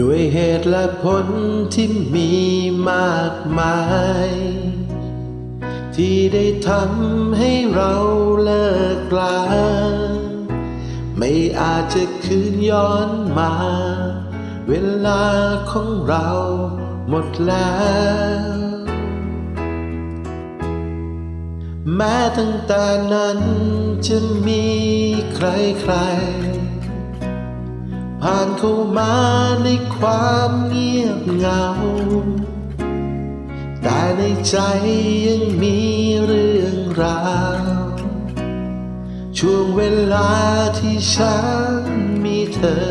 ด้วยเหตุและผลที่มีมากมาย ที่ได้ทำให้เราเลิกลาไม่อาจจะคืนย้อนมา เวลาของเราหมดแล้ว แม้ตั้งแต่นั้นจะมีใครใครๆ เข้ามาในความเงียบเหงา แต่ในใจยังมีเรื่องราว ช่วงเวลาที่ฉันมีเธอ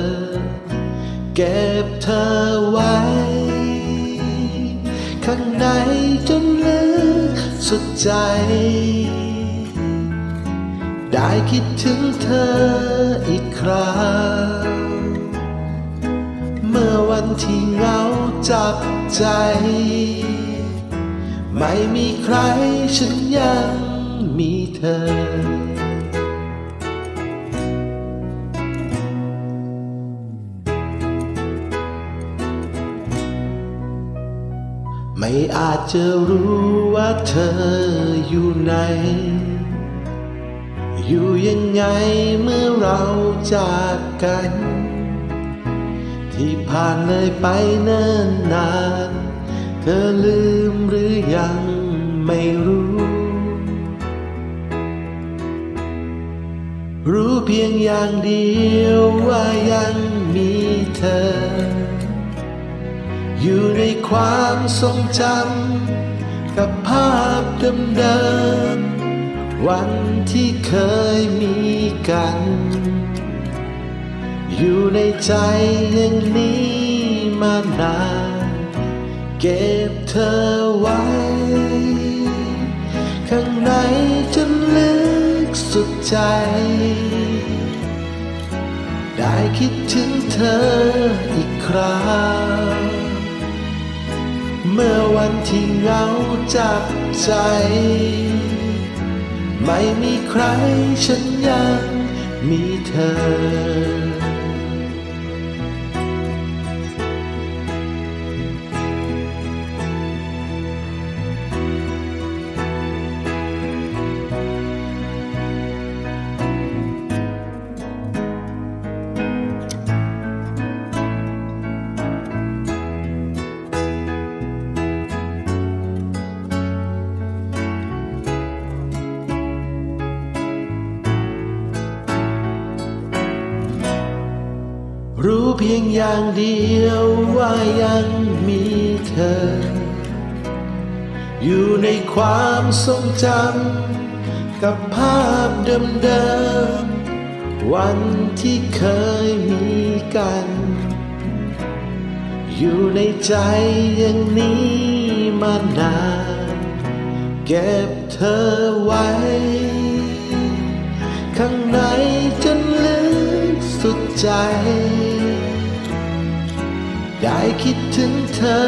เก็บเธอไว้ ข้างในจนลึกสุดใจได้คิดถึงเธออีกคราว เมื่อวันที่เหงาจับใจ ไม่มีใครฉันยังมีเธอไม่อาจจะรู้ว่าเธออยู่ไหน อยู่ยังไงเมื่อเราจากกัน ที่ผ่านเลยไปเนิ่นนาน เธอลืมหรือยังไม่รู้ รู้เพียงอย่างเดียวว่ายังมีเธอ อยู่ในความทรงจำกับภาพเดิมๆวันที่เคย อยู่ในใจอย่างนี้มานาน เก็บเธอไว้ ข้างในจนลึกสุดใจ ได้คิดถึงเธออีกคราวเมื่อวันที่เหงาจับใจ ไม่มีใครฉันยังมีเธอ รู้เพียงอย่างเดียวว่ายังมีเธอ อยู่ในความทรงจำกับภาพเดิมๆวันที่เคยมีกัน อยู่ในใจอย่างนี้มานานเก็บเธอไว้ ข้างในจ สุดใจ ได้คิดถึงเธอ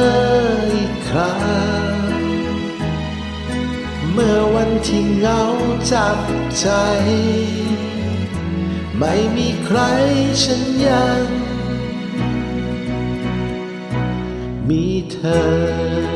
อีกครั้ง เมื่อวันที่เหงาจับใจ ไม่มีใครฉันยัง มีเธอ